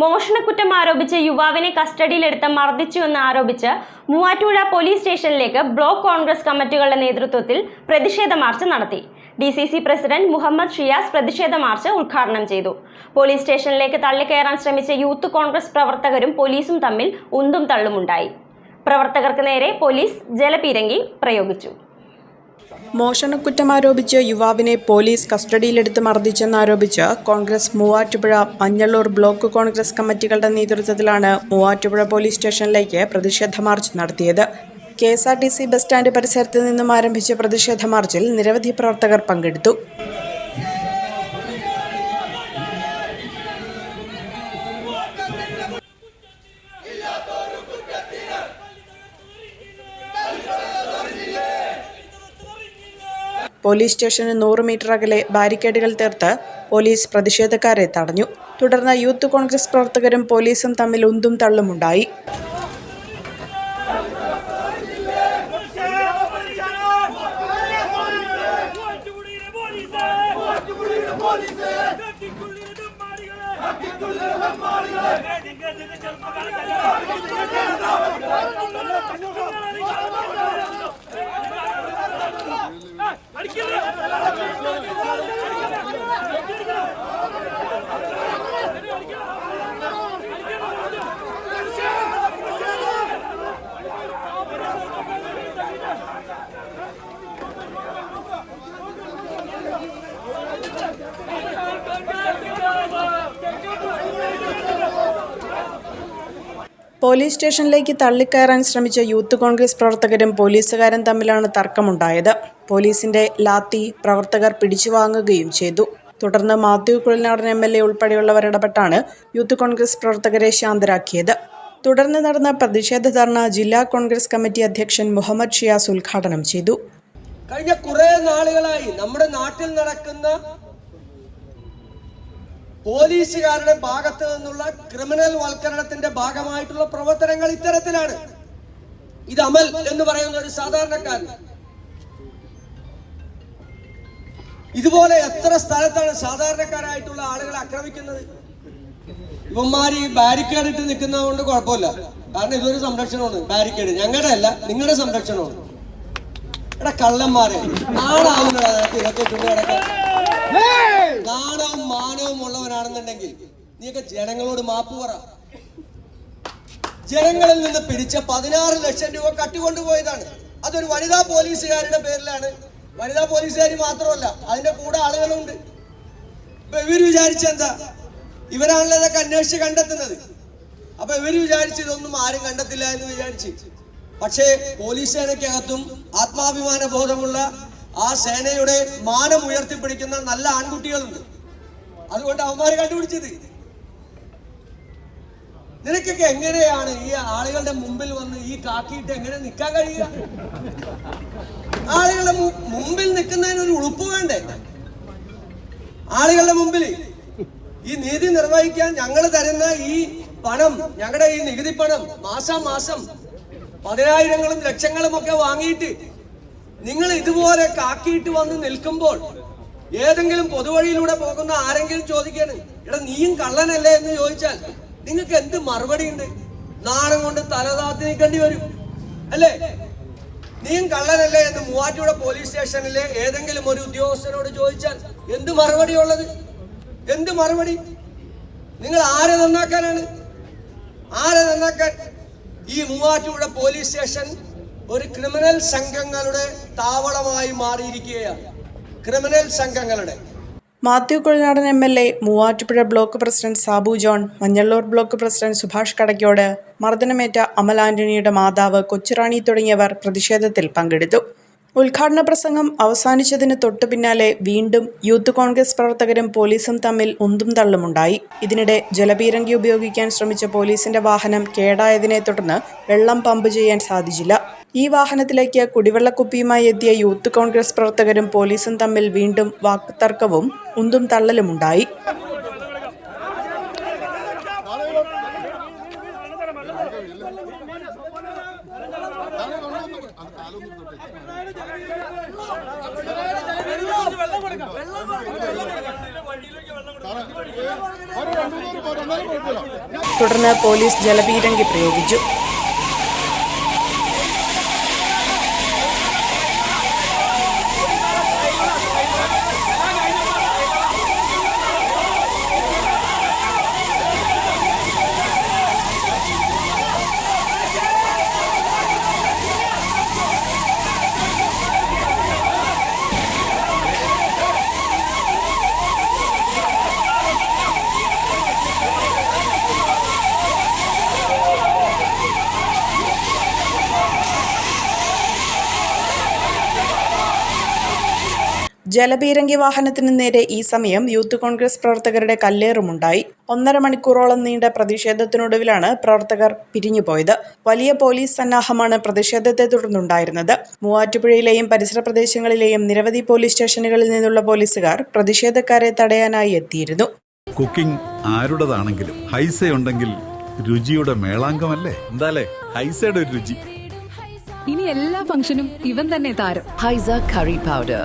മോഷണക്കുറ്റം ആരോപിച്ച് യുവാവിനെ കസ്റ്റഡിയിലെടുത്ത് മർദ്ദിച്ചുവെന്ന് ആരോപിച്ച് മൂവാറ്റുപുഴ പോലീസ് സ്റ്റേഷനിലേക്ക് ബ്ലോക്ക് കോൺഗ്രസ് കമ്മിറ്റികളുടെ നേതൃത്വത്തിൽ പ്രതിഷേധ മാർച്ച് നടത്തി. D C C president Muhammad Shiyas പ്രതിഷേധ മാർച്ച് ഉദ്ഘാടനം ചെയ്തു. പോലീസ് സ്റ്റേഷനിലേക്ക് തള്ളിക്കയറാൻ ശ്രമിച്ച യൂത്ത് കോൺഗ്രസ് പ്രവർത്തകരും പോലീസും തമ്മിൽ ഉന്തും തള്ളുമുണ്ടായി. പ്രവർത്തകർക്ക് നേരെ പോലീസ് ജലപീരങ്കി പ്രയോഗിച്ചു. മോഷണക്കുറ്റമാരോപിച്ച് യുവാവിനെ പോലീസ് കസ്റ്റഡിയിലെടുത്ത് മർദ്ദിച്ചെന്നാരോപിച്ച് കോൺഗ്രസ് മൂവാറ്റുപുഴ മഞ്ഞള്ളൂർ ബ്ലോക്ക് കോൺഗ്രസ് കമ്മിറ്റികളുടെ നേതൃത്വത്തിലാണ് മൂവാറ്റുപുഴ പോലീസ് സ്റ്റേഷനിലേക്ക് പ്രതിഷേധ മാർച്ച് നടത്തിയത്. K S R T C bus stand പരിസരത്ത് നിന്നും ആരംഭിച്ച പ്രതിഷേധ മാർച്ചിൽ നിരവധി പ്രവർത്തകർ പങ്കെടുത്തു. പോലീസ് സ്റ്റേഷന് നൂറ് മീറ്റർ അകലെ ബാരിക്കേഡുകൾ തീർത്ത് പോലീസ് പ്രതിഷേധക്കാരെ തടഞ്ഞു. തുടർന്ന് യൂത്ത് കോൺഗ്രസ് പ്രവർത്തകരും പോലീസും തമ്മിൽ ഉന്തും തള്ളുമുണ്ടായി പോലീസ് സ്റ്റേഷനിലേക്ക് തള്ളിക്കയറാൻ ശ്രമിച്ച യൂത്ത് കോൺഗ്രസ് പ്രവർത്തകരും പോലീസുകാരും തമ്മിലാണ് തർക്കമുണ്ടായത്. പോലീസിന്റെ ലാത്തി പ്രവർത്തകർ പിടിച്ചു വാങ്ങുകയും ചെയ്തു. തുടർന്ന് Mathew Kuzhalnadan M L A ഉൾപ്പെടെയുള്ളവർ ഇടപെട്ടാണ് യൂത്ത് കോൺഗ്രസ് പ്രവർത്തകരെ ശാന്തരാക്കിയത്. തുടർന്ന് നടന്ന പ്രതിഷേധ ധർണ ജില്ലാ കോൺഗ്രസ് കമ്മിറ്റി അധ്യക്ഷൻ മുഹമ്മദ് ഷിയാസ് ഉദ്ഘാടനം ചെയ്തു. കഴിഞ്ഞ കുറേ നാളുകളായി നമ്മുടെ നാട്ടിൽ നടക്കുന്ന പോലീസുകാരുടെ ഭാഗത്ത് നിന്നുള്ള ക്രിമിനൽ വൽക്കരണത്തിന്റെ ഭാഗമായിട്ടുള്ള പ്രവർത്തനങ്ങൾ ഇത്തരത്തിലാണ്. ഇത് അമൽ എന്ന് പറയുന്ന ഒരു സാധാരണക്കാരൻ. ഇതുപോലെ എത്ര സ്ഥലത്താണ് സാധാരണക്കാരായിട്ടുള്ള ആളുകളെ ആക്രമിക്കുന്നത്? ഇവന്മാർ ഈ ബാരിക്കേഡ് ഇട്ട് നിൽക്കുന്നത് കൊണ്ട് കുഴപ്പമില്ല. കാരണം ഇതൊരു സംരക്ഷണമാണ്. ബാരിക്കേഡ്. ഞങ്ങളുടെ അല്ല നിങ്ങളുടെ സംരക്ഷണമാണ്. എടാ കള്ളന്മാരെ നിനക്ക് ഇതൊക്കെ നാണവും മാനവും ഉള്ളവനാണെന്നുണ്ടെങ്കിൽ നീയൊക്കെ ജനങ്ങളോട് മാപ്പ് പറ. ജനങ്ങളിൽ നിന്ന് പിരിച്ച പതിനാറ് ലക്ഷം രൂപ കട്ടുകൊണ്ടുപോയതാണ്. അതൊരു വനിതാ പോലീസുകാരുടെ പേരിലാണ്. വനിതാ പോലീസുകാരി മാത്രമല്ല അതിന്റെ കൂടെ ആളുകളുണ്ട്. അപ്പൊ ഇവർ വിചാരിച്ചെന്താ ഇവരാണല്ലോ ഇതൊക്കെ അന്വേഷിച്ച് കണ്ടെത്തുന്നത്. അപ്പൊ ഇവർ വിചാരിച്ച് ഇതൊന്നും ആരും കണ്ടെത്തില്ല എന്ന് വിചാരിച്ച്. പക്ഷേ പോലീസുകാരൊക്കെ സേനയ്ക്കകത്തും ആത്മാഭിമാന ബോധമുള്ള ആ സേനയുടെ മാനം ഉയർത്തിപ്പിടിക്കുന്ന നല്ല ആൺകുട്ടികളുണ്ട്. അതുകൊണ്ട് അവന്മാരെ കണ്ടുപിടിച്ചത്. നിനക്കൊക്കെ എങ്ങനെയാണ് ഈ ആളുകളുടെ മുമ്പിൽ വന്ന് ഈ കാക്കിയിട്ട് എങ്ങനെ നിൽക്കാൻ കഴിയുക? ആളുകളുടെ മുമ്പിൽ നിൽക്കുന്നതിന് ഒരു ഉളുപ്പ് വേണ്ടേ? ആളുകളുടെ മുമ്പിൽ ഈ നീതി നിർവഹിക്കാൻ ഞങ്ങൾ തരുന്ന ഈ പണം ഞങ്ങളുടെ ഈ നികുതി പണം മാസം മാസം പതിനായിരങ്ങളും ലക്ഷങ്ങളും ഒക്കെ വാങ്ങിയിട്ട് നിങ്ങൾ ഇതുപോലെ കാക്കിയിട്ട് വന്ന് നിൽക്കുമ്പോൾ ഏതെങ്കിലും പൊതുവഴിയിലൂടെ പോകുന്ന ആരെങ്കിലും ചോദിക്കാണ് എടാ നീയും കള്ളനല്ലേ? എന്ന് ചോദിച്ചാൽ നിങ്ങൾക്ക് എന്ത് മറുപടി ഉണ്ട്? നാണം കൊണ്ട് തലതാത്തി നിൽക്കേണ്ടി വരും. അല്ലേ? നീയും കള്ളനല്ലേ? എന്ന് മൂവാറ്റുപുഴ പോലീസ് സ്റ്റേഷനിലെ ഏതെങ്കിലും ഒരു ഉദ്യോഗസ്ഥനോട് ചോദിച്ചാൽ എന്ത് മറുപടി ഉള്ളത്? എന്ത് മറുപടി? നിങ്ങൾ ആരെ നന്നാക്കാനാണ്? ആരെ നന്നാക്കാൻ? ഈ മൂവാറ്റുപുഴ പോലീസ് സ്റ്റേഷൻ ഒരു ക്രിമിനൽ സംഘങ്ങളുടെ താവളമായി മാറിയിരിക്കുകയാണ്. ക്രിമിനൽ സംഘങ്ങളുടെ. Mathew Kuzhalnadan M L A Muvattupuzha block president Sabu John Manjallur block president Subhash Kadakkode മർദ്ദനമേറ്റ Amal ആന്റണിയുടെ മാതാവ് കൊച്ചുറാണി തുടങ്ങിയവർ പ്രതിഷേധത്തിൽ പങ്കെടുത്തു. ഉദ്ഘാടന പ്രസംഗം അവസാനിച്ചതിന് തൊട്ടു പിന്നാലെ വീണ്ടും യൂത്ത് കോൺഗ്രസ് പ്രവർത്തകരും പോലീസും തമ്മിൽ ഉന്തും തള്ളുമുണ്ടായി. ഇതിനിടെ ജലപീരങ്കി ഉപയോഗിക്കാൻ ശ്രമിച്ച പോലീസിന്റെ വാഹനം കേടായതിനെ തുടർന്ന് വെള്ളം പമ്പ് ചെയ്യാൻ സാധിച്ചില്ല. ഈ വാഹനത്തിലേക്ക് കുടിവെള്ളക്കുപ്പിയുമായി എത്തിയ യൂത്ത് കോൺഗ്രസ് പ്രവർത്തകരും പോലീസും തമ്മിൽ വീണ്ടും വാക്കുതർക്കവും ഉന്തും തള്ളലുമുണ്ടായി വെള്ളം കൊടുക്കാം ഒരു രണ്ടു മൂന്ന് പതിനാല് കുഴപ്പമില്ല തുടർന്ന് പോലീസ് ജലപീരങ്കി പ്രയോഗിച്ചു. ജലപീരങ്കി വാഹനത്തിന് നേരെ ഈ സമയം യൂത്ത് കോൺഗ്രസ് പ്രവർത്തകരുടെ കല്ലേറുമുണ്ടായി. ഒന്നര മണിക്കൂറോളം നീണ്ട പ്രതിഷേധത്തിനൊടുവിലാണ് പ്രവർത്തകർ പിരിഞ്ഞുപോയത്. വലിയ പോലീസ് സന്നാഹമാണ് പ്രതിഷേധത്തെ തുടർന്നുണ്ടായിരുന്നത്. മൂവാറ്റുപുഴയിലെയും പരിസര പ്രദേശങ്ങളിലെയും നിരവധി പോലീസ് സ്റ്റേഷനുകളിൽ നിന്നുള്ള പോലീസുകാർ പ്രതിഷേധക്കാരെ തടയാനായി എത്തിയിരുന്നു. കുക്കിംഗ് ആരുടേതാണെങ്കിലും ഹൈസ ഉണ്ടെങ്കിൽ രുചിയുടെ മേളാങ്കമല്ലേ? എന്താലേ? ഹൈസയുടെ ഒരു രുചി. ഇനി എല്ലാ ഫംഗ്ഷനും ഇവൻ തന്നെ താരം. ഹൈസ കറി powder.